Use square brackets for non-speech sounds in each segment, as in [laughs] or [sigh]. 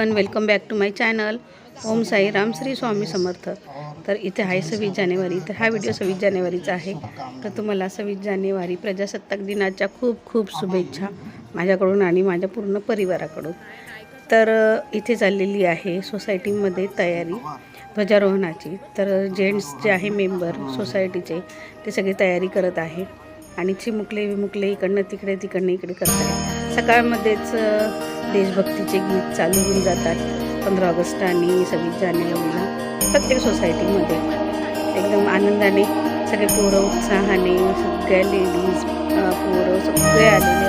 Everyone welcome back to my channel Om Sai Ram Shri Swami Samarth. तर इथे आहे सव्वीस जानेवारी. तर हा व्हिडिओ सव्वीस जानेवारीचा आहे. तर तुम्हाला सव्वीस जानेवारी प्रजासत्ताक दिनाच्या खूप खूप शुभेच्छा माझ्याकडून आणि माझ्या पूर्ण परिवाराकडून. तर इथे चाललेली आहे सोसायटीमध्ये तयारी ध्वजारोहणाची. तर जेंट्स जे आहे मेंबर सोसायटीचे ते सगळे तयारी करत आहे. आणि चिमुकले विमुकले इकडनं तिकडे तिकडनं इकडे करत आहे. सकाळमध्येच देशभक्तीचे गीत चालू होऊन जातात. पंधरा ऑगस्ट आणि सव्वीस जानेवारीला प्रत्येक सोसायटीमध्ये. एकदम आनंदाने सगळे पोरं उत्साहाने सगळ्या लेडीज पोरं सगळे आलेले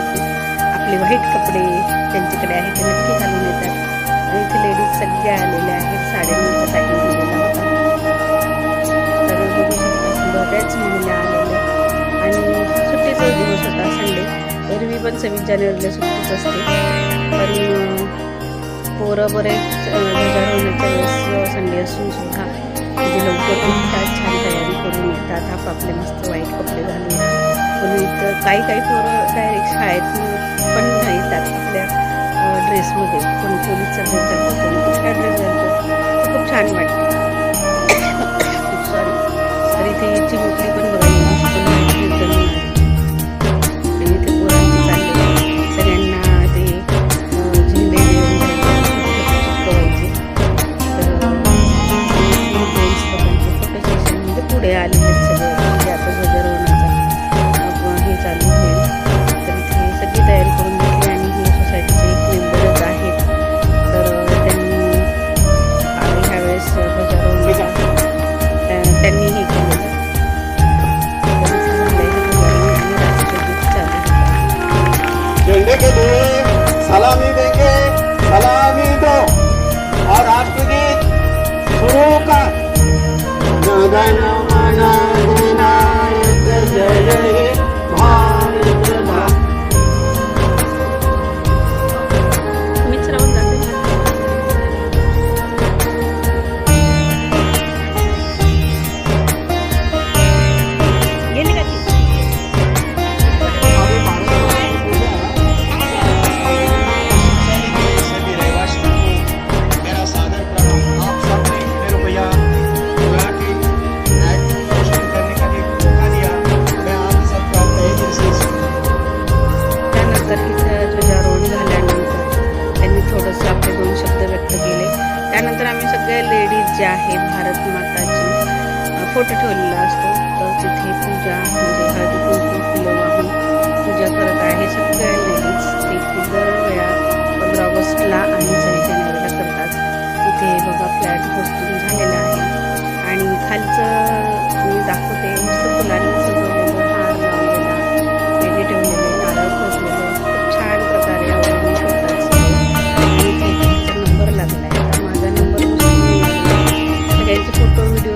आपले व्हाईट कपडे त्यांच्याकडे आहेत ते नक्की घालून येतात. आणि इथे लेडीज सगळ्या आलेल्या आहेत साडेनऊचा टाईम दिलेला होता तर बघू शकता बऱ्याच महिला आलेल्या आणि सुट्टीचा दिवस होता संडे एरवी पण सव्वीस जानेवारीला सुट्टीच असते. पण पोरं बरेच अं, वेळेस संडे असून सुद्धा म्हणजे लवकर उठतात छान तयारी करून येतात. आपापले मस्त वाईट कपडे घालून. पण तर काही काही पोरं डायरेक्ट शाळेत पण येतात आपल्या ड्रेसमध्ये कोणी पोलीसचा ड्रेस घालतो कोणी दुसरा ड्रेस घालतो. खूप छान वाटतं. [coughs] सॉरी तर इथे चिमुकली पण बघा. फोटो ठेवलेला असतो. तर तिथे पूजा म्हणजे हळदी कुंकू फुलं वाहून पूजा करत आहे. सगळ्या लेडीज ते दर वेळा पंधरा ऑगस्टला आणि सव्वीस जानेवारीला करतात. इथे बघा फ्लॅट पोस्टिंग झालेलं आहे. आणि खालचं मी दाखवते मस्त फुलांनी सजवलेलं हार लावलेला वेगळे ठेवलेले नारळ खोचलेले खूप छान प्रकारे आवडून करतात आणि इथे नंबर लागला आहे माझा नंबर सगळ्यांचे फोटो व्हिडिओ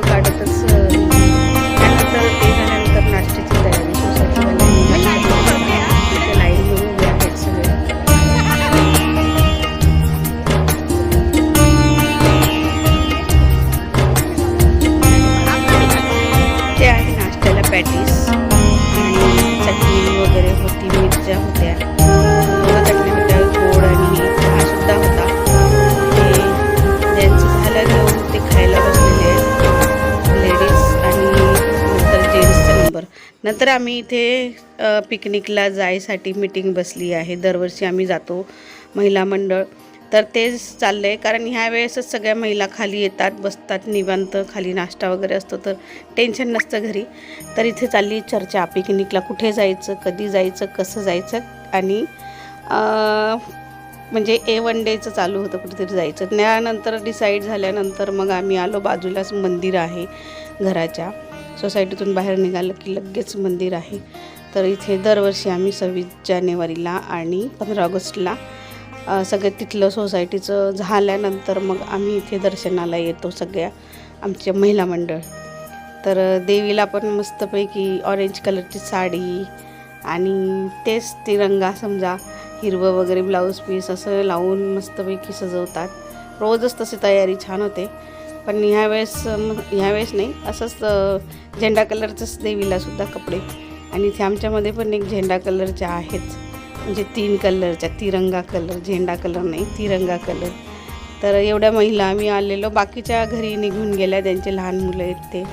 आम्ही इथे पिकनिकला जायसाठी मीटिंग बसली आहे. दरवर्षी आम्ही जातो महिला मंडळ. तर तेच चाललं आहे कारण ह्या वेळेसच सगळ्या महिला खाली येतात बसतात निवांत खाली नाश्ता वगैरे असतो. तर टेन्शन नसतं घरी. तर इथे चालली चर्चा. पिकनिकला कुठे जायचं कधी जायचं कसं जायचं आणि म्हणजे ए वन डेचं चालू होतं कुठेतरी जायचं. त्यानंतर डिसाईड झाल्यानंतर मग आम्ही आलो. बाजूलाच मंदिर आहे घराच्या. सोसायटीतून बाहेर निघालं की लगेच मंदिर आहे. तर इथे दरवर्षी आम्ही सव्वीस जानेवारीला आणि पंधरा ऑगस्टला सगळं तिथलं सोसायटीचं झाल्यानंतर मग आम्ही इथे दर्शनाला येतो सगळ्या आमच्या महिला मंडळ. तर देवीला पण मस्तपैकी ऑरेंज कलरची साडी आणि तेच तिरंगा समजा हिरवं वगैरे ब्लाऊज पीस असं लावून मस्तपैकी सजवतात. रोजच तशी तयारी छान होते. पण ह्यावेळेस ह्यावेळेस नाही असंच झेंडा कलरचंच देवीला सुद्धा कपडे. आणि इथे आमच्यामध्ये पण एक झेंडा कलरच्या आहेच म्हणजे तीन कलरच्या तिरंगा कलर झेंडा कलर नाही तिरंगा कलर. तर एवढ्या महिला आम्ही आलेलो. बाकीच्या घरी निघून गेल्या त्यांचे लहान मुलं आहेत ते.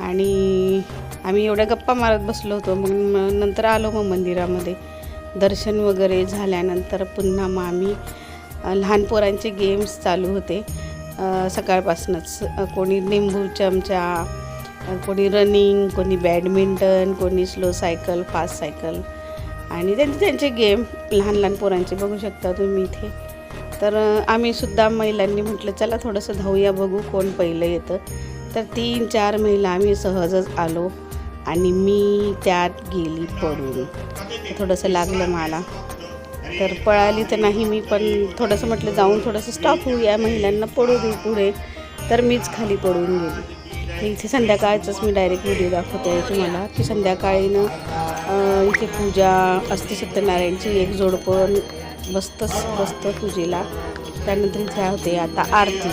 आणि आम्ही एवढ्या गप्पा मारत बसलो होतो. मग नंतर आलो मग मंदिरामध्ये. दर्शन वगैरे झाल्यानंतर पुन्हा मग आम्ही लहान पोरांचे गेम्स चालू होते. सकाळपासूनच. कोणी लिंबू चमचा कोणी रनिंग कोणी बॅडमिंटन कोणी स्लो सायकल फास्ट सायकल. आणि त्यांचे त्यांचे गेम लहान लहान पोरांचे बघू शकता तुम्ही इथे. तर आम्ही सुद्धा महिलांनी म्हटलं चला थोडंसं धावूया बघू कोण पहिलं येतं. तर तीन चार महिला आम्ही सहजच आलो आणि मी त्यात गेली पडून. थोडंसं लागलं मला. तर पळाली तर नाही मी पण थोडंसं म्हटलं जाऊन थोडंसं स्टॉप होऊया महिलांना पडू देऊ पुढे. तर मीच खाली पडून गेली. इथे संध्याकाळचाच मी डायरेक्ट व्हिडिओ दाखवते आहे तुम्हाला. की संध्याकाळीनं इथे पूजा असते सत्यनारायणची एक जोडपण बसतंच बसतं पूजेला. त्यानंतर इथे होते आता आरती.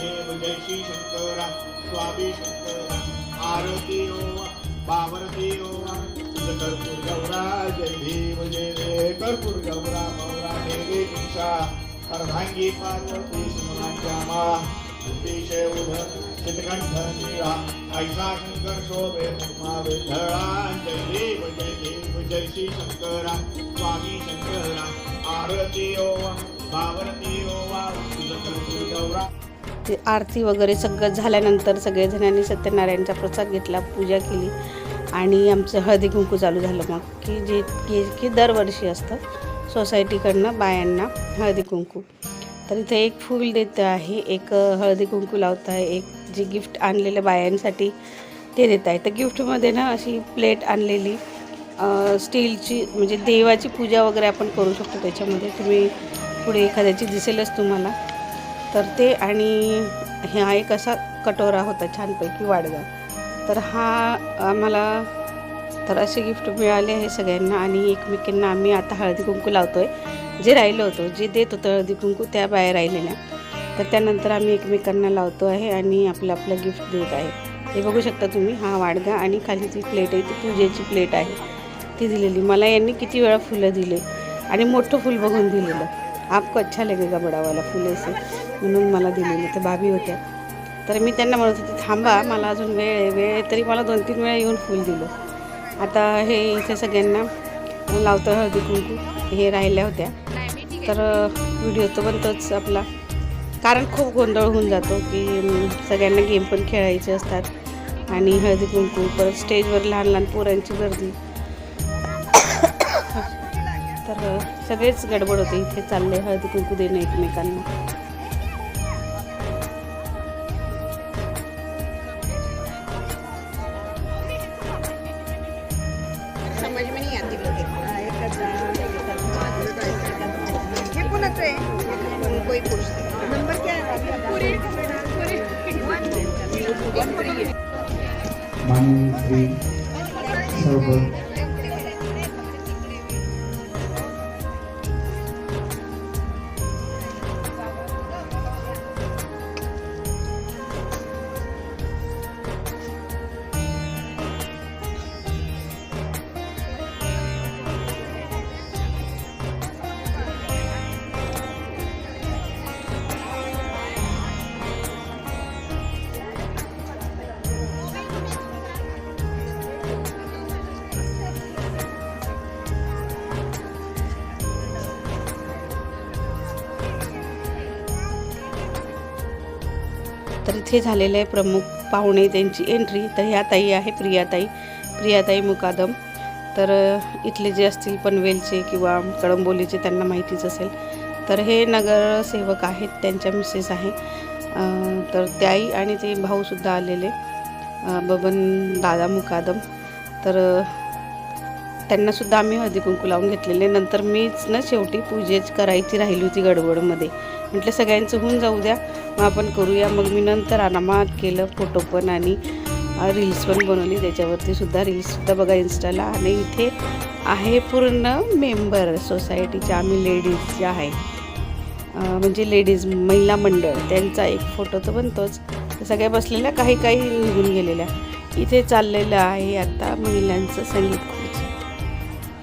देव जय श्री शंकरा स्वामी शंकर आरती ओवा बावरती ओवा कर्पूर गौरा जय देव जय देव कर्पूर गौरा गौरा देवी ईशा अर्धांगी पार्वती सुमनाच्या मा अतिशय उध चितकंठ निळा ऐसा शंकर शोभे देव जय देव जय श्री शंकरा स्वामी शंकरा आरती ओवा बावरती ओवा गौरा ते आरती वगैरे सगळं झाल्यानंतर सगळेजणांनी सत्यनारायणचा प्रसाद घेतला पूजा केली. आणि आमचं हळदी कुंकू चालू झालं मग की जे की की दरवर्षी असतं. सोसायटीकडनं बायांना हळदी कुंकू. तर इथे एक फूल देत आहे एक हळदी कुंकू लावत आहे एक जे गिफ्ट आणलेलं बायांसाठी. ते देत आहे. तर गिफ्टमध्ये ना अशी प्लेट आणलेली स्टीलची म्हणजे देवाची पूजा वगैरे आपण करू शकतो त्याच्यामध्ये. तुम्ही पुढे एखाद्याची दिसेलच तुम्हाला. तर ते आणि हा एक असा कटोरा होता छानपैकी वाडगा तर हा आम्हाला तर असे गिफ्ट मिळाले आहे सगळ्यांना आणि एकमेकींना आम्ही आता हळदी कुंकू लावतो आहे जे राहिलं होतं जे देत होतं हळदी कुंकू त्या बाहेर राहिलेल्या. तर त्यानंतर आम्ही एकमेकांना लावतो आहे आणि आपलं आपलं गिफ्ट देत आहे. हे बघू शकता तुम्ही हा वाडगा आणि खाली जी प्लेट आहे ती पूजेची प्लेट आहे. ती दिलेली. मला यांनी किती वेळा फुलं दिले आणि मोठं फुल बघून दिलेलं. आपको अच्छा लगेगा बडावाला फुलं असे. म्हणून मला दिलेले. तर भाभी होत्या. तर मी त्यांना म्हणत होते थांबा मला अजून वेळ आहे वेळ तरी मला दोन तीन वेळा येऊन फुल दिलं. आता हे इथे सगळ्यांना लावतं हळदी कुंकू. हे राहिल्या होत्या. तर व्हिडिओ पण बनतोच आपला. कारण खूप गोंधळ होऊन जातो की सगळ्यांना गेम पण खेळायचे असतात. आणि हळदी कुंकू परत स्टेजवर लहान लहान पोरांची गर्दी. [coughs] तर सगळेच गडबड होते. इथे चालले हळदी कुंकू देणं एकमेकांना. Manning Free Server तर इथे झालेलं आहे प्रमुख पाहुणे त्यांची एंट्री तर ह्या ताई आहे प्रियाताई. प्रियाताई मुकादम. तर इथले जे असतील पनवेलचे किंवा कळंबोलीचे त्यांना माहितीच असेल. तर हे नगरसेवक आहेत त्यांच्या मिसेस आहे. तर त्याई आणि ते भाऊसुद्धा आलेले. बबन दादा मुकादम. तर त्यांनासुद्धा आम्ही हळदी कुंकू लावून घेतलेले. नंतर मीच ना शेवटी पूजेच करायची राहिली होती गडबडमध्ये. म्हटलं सगळ्यांचं होऊन जाऊ द्या. मग आपण करूया. मग मी नंतर अनामात केलं फोटो पण आणि रील्स पण बनवली. त्याच्यावरती सुद्धा रील्ससुद्धा बघा इन्स्टाला आणि इथे आहे पूर्ण मेंबर सोसायटीच्या आम्ही लेडीज जे आहे. म्हणजे लेडीज महिला मंडळ. त्यांचा एक फोटो तर बनतोच सगळ्या बसलेल्या काही काही निघून गेलेल्या. इथे चाललेलं आहे आता महिलांचं संगीत.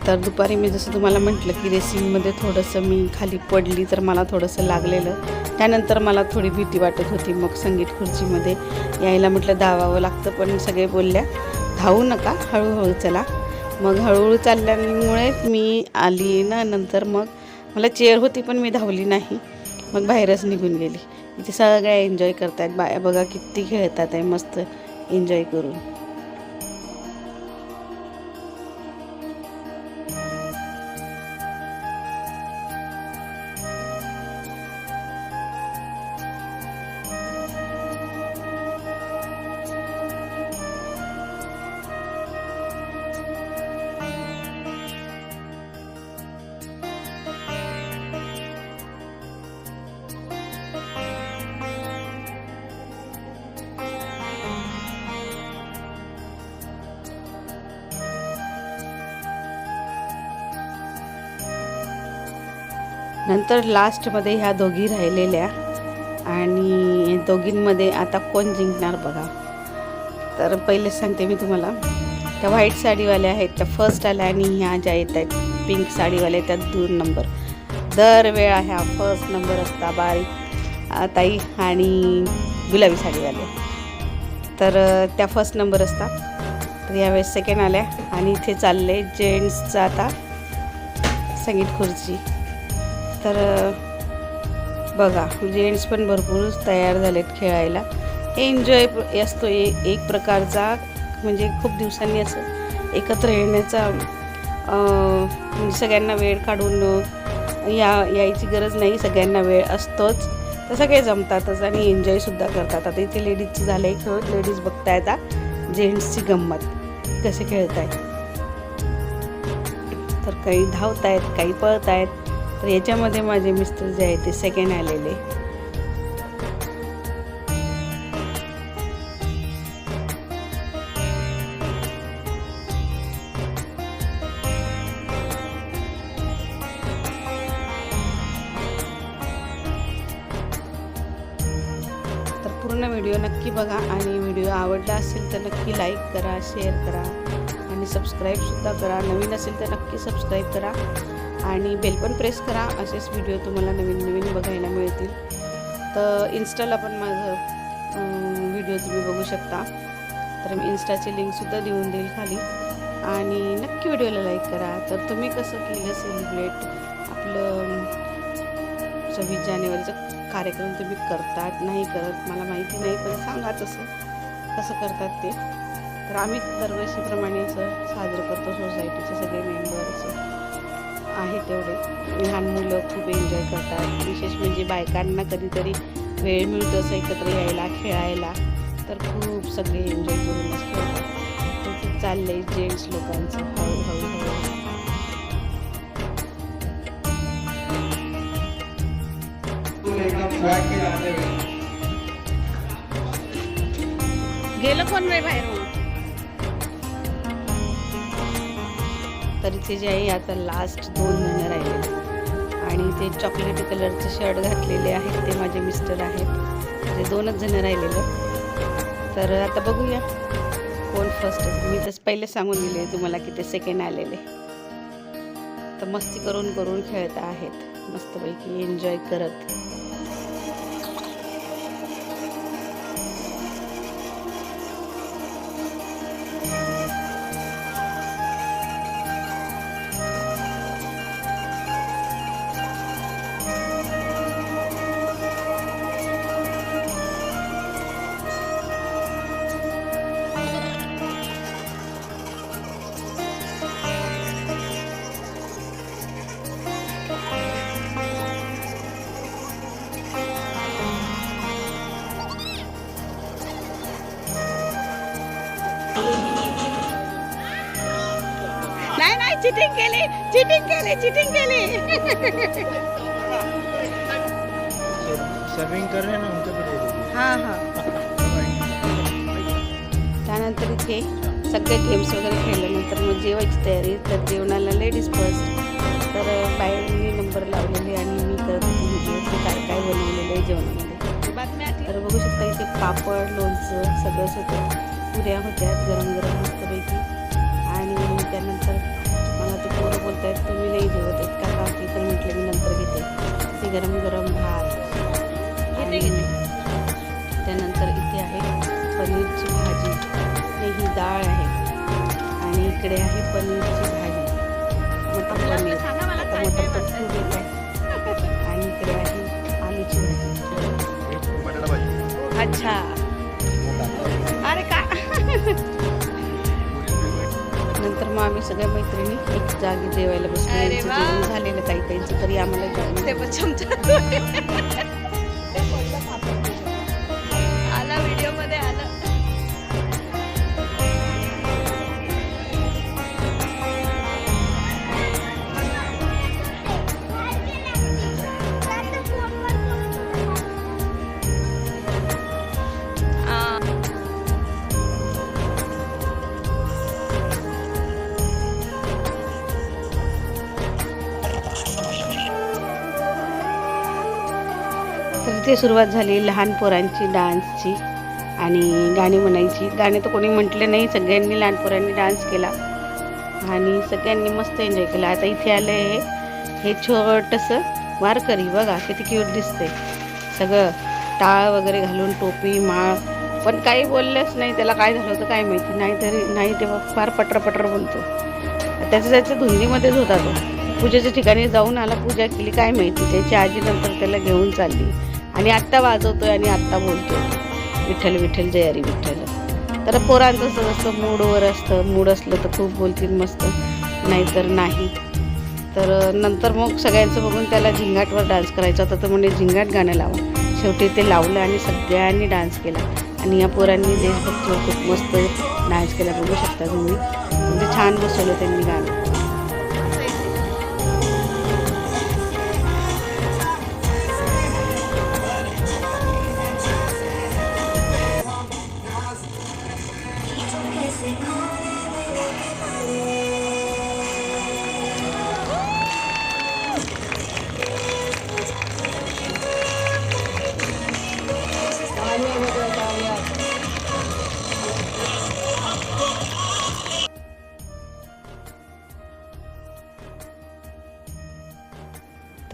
तर दुपारी मी जसं तुम्हाला म्हटलं की रेसिंगमध्ये थोडंसं मी खाली पडली तर मला थोडंसं लागलेलं. त्यानंतर मला थोडी भीती वाटत होती मग संगीत खुर्चीमध्ये यायला म्हटलं धावावं लागतं पण सगळे बोलल्या धावू नका हळूहळू चला. मग हळूहळू चालल्यामुळे मी आली ना नंतर मग मला चेअर होती पण मी धावली नाही. मग बाहेरच निघून गेली. इथे सगळ्या एन्जॉय करतायत. बाया बघा किती खेळतात आहे मस्त एन्जॉय करून. नंतर लास्टमध्ये ह्या दोघी राहिलेल्या. आणि दोघींमध्ये आता कोण जिंकणार बघा. तर पहिले सांगते मी तुम्हाला. त्या व्हाईट साडीवाल्या आहेत त्या फर्स्ट आल्या आणि ह्या ज्या येत आहेत पिंक साडीवाल्या त्या दोन नंबर दरवेळा ह्या फर्स्ट नंबर असता बारीक ताई आणि गुलाबी साडीवाले. तर त्या फर्स्ट नंबर असतात तर यावेळेस सेकंड आल्या आणि इथे चालले जेंट्सचा आता संगीत खुर्ची. तर बघा म्हणजे जेंट्स पण भरपूरच तयार झालेत खेळायला. एन्जॉय असतो ए एक प्रकारचा म्हणजे खूप दिवसांनी असं एकत्र येण्याचा म्हणजे सगळ्यांना वेळ काढून या यायची गरज नाही सगळ्यांना वेळ असतोच. तर सगळे जमतातच आणि एन्जॉयसुद्धा करतात. आता इथे लेडीजचं झालं आहे खेळ लेडीज बघता आता. जेंट्सची गंमत. कसे खेळत आहेत तर काही धावत आहेत काही पळत आहेत तर याच्यामध्ये माझे मिस्टर जे आहे ते सेकंड आलेले. तर पूर्ण व्हिडिओ नक्की बघा आणि व्हिडिओ आवडला असेल तर नक्की लाईक करा शेअर करा आणि सबस्क्राईबसुद्धा करा. नवीन असेल तर नक्की सबस्क्राईब करा. आणि बेल पण प्रेस करा असेच व्हिडिओ तुम्हाला नवीन नवीन बघायला मिळतील. तर इन्स्टाला पण माझं व्हिडिओ तुम्ही बघू शकता. तर मी इन्स्टाची लिंकसुद्धा देऊन देईल खाली. आणि नक्की व्हिडिओला लाईक करा. तर तुम्ही कसं केलं सेलिब्रेट आपलं सव्वीस जानेवारीचा कार्यक्रम तुम्ही करतात नाही करत मला माहिती नाही पण सांगा तसं. कसं करतात ते? तर आम्ही दरवर्षीप्रमाणे असं साजरं करतो सोसायटीचे सगळे मेंबर्स आहे तेवढे. लहान मुलं खूप एन्जॉय करतात. विशेष म्हणजे बायकांना कधीतरी वेळ मिळतो असं एकत्र यायला खेळायला. तर खूप सगळे एन्जॉय करूनच खेळतात तर खूप चाललं आहे जेंट्स लोकांचं. हळूहळू. गेलं कोण रे बाहेर मग तर जे आहे आता लास्ट दोन जणं राहिले. आणि ते चॉकलेटी कलरचे शर्ट घातलेले आहेत ते माझे मिस्टर आहेत. ते दोनच जण राहिलेले. तर आता बघूया. कोण फर्स्ट मी तसं पहिले सांगून दिले तुम्हाला की ते सेकंड आलेले. तर मस्ती करून करून खेळत आहेत. मस्तपैकी एन्जॉय करत. चिटिंग केली चिटिंग केली चिटिंग केली. सर्विंग कर रहे हैं ना दीजिए हां हां. त्यानंतर इथे सगळे गेम्स वगैरे खेळल्यानंतर मग जेवायची तयारी. तर जेवणाला लेडीज फर्स्ट तर बायांनी नंबर लावलेले आणि मी करत होती काय काय बनवलेलं आहे जेवणामध्ये. तर बघू शकता इथे पापड लोणचं सगळंच होतं पुऱ्या होत्या. गरम गरम मस्तपैकी. गरम गरम भात. त्यानंतर इथे आहे पनीरची भाजी. ही डाळ आहे. आणि इकडे आहे पनीरची भाजी. मटर पनीर. आता मटर आहे आणि इकडे आहे आलूची भाजी. अच्छा. अरे का? [laughs] नंतर मग आम्ही सगळ्या मैत्रिणी एक जागी जेवायला बसलो. झालेलं काही काहींचं तरी आम्हाला सुरुवात झाली लहान पोरांची डान्सची आणि गाणी म्हणायची. गाणे तर कोणी म्हटले नाही सगळ्यांनी लहान पोरांनी डान्स केला आणि सगळ्यांनी मस्त एन्जॉय केला. आता इथे आलं हे हे छोटंसं वारकरी बघा किती क्यूट दिसते सगळं टाळ वगैरे घालून टोपी माळ पण काही बोललेच नाही त्याला काय झालं होतं काय माहिती. नाही तरी नाही तेव्हा फार पटर पटर बोलतो. त्याचं त्याचं धुंदीमध्येच होता तो. पूजेच्या ठिकाणी जाऊन आला पूजा केली काय माहिती. त्याची आजी नंतर त्याला घेऊन चालली. आणि आत्ता वाजवतोय आणि आत्ता बोलतोय. विठ्ठल विठ्ठल जयारी विठ्ठल. तर पोरांचं असं असतं मूडवर असतं. मूड असलं तर खूप बोलतील मस्त. नाहीतर नाही. तर नंतर मग सगळ्यांचं बघून त्याला झिंगाटवर डान्स करायचा. होता तर म्हणजे झिंगाट गाणं लावा. शेवटी ते लावलं आणि सगळ्यांनी डान्स केला. आणि या पोरांनी देशभक्तीवर खूप मस्त डान्स केला. बघू शकता तुम्ही. म्हणजे छान बसवलं त्यांनी गाणं.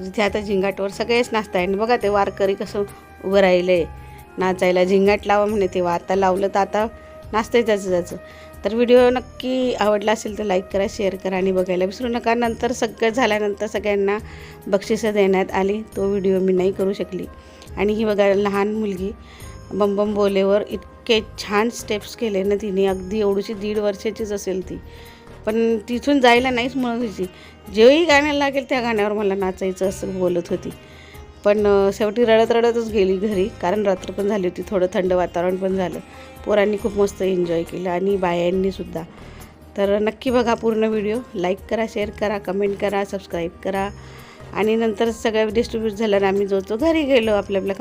जिथे तिथे आता झिंगाटवर सगळेच नाचत आहे आणि बघा ते वारकरी कसं उभं राहिलं. नाचायला झिंगाट लावा म्हणे तेव्हा आता लावलं तर आता नाचतंय त्याचं त्याचं तर व्हिडिओ नक्की आवडला असेल तर लाईक करा शेअर करा आणि बघायला विसरू नका. नंतर सगळं झाल्यानंतर सगळ्यांना बक्षिसं देण्यात आली. तो व्हिडिओ मी नाही करू शकली. आणि ही बघा लहान मुलगी बम बम बोलेवर इतके छान स्टेप्स केले ना तिने. अगदी एवढीशी दीड वर्षाचीच असेल ती. पण तिथून जायला नाहीच म्हणत होती. जेव्हाही गाण्याला लागेल त्या गाण्यावर मला नाचायचं असं बोलत होती. पण शेवटी रडत रडतच गेली घरी कारण रात्र पण झाली होती थोडं थंड वातावरण पण झालं. पोरांनी खूप मस्त एन्जॉय केलं आणि बायांनीसुद्धा तर नक्की बघा पूर्ण व्हिडिओ लाईक करा शेअर करा कमेंट करा सबस्क्राईब करा. आणि नंतर सगळं डिस्ट्रीब्यूट झाल्यावर आम्ही जो तो घरी गेलो आपल्या आपल्या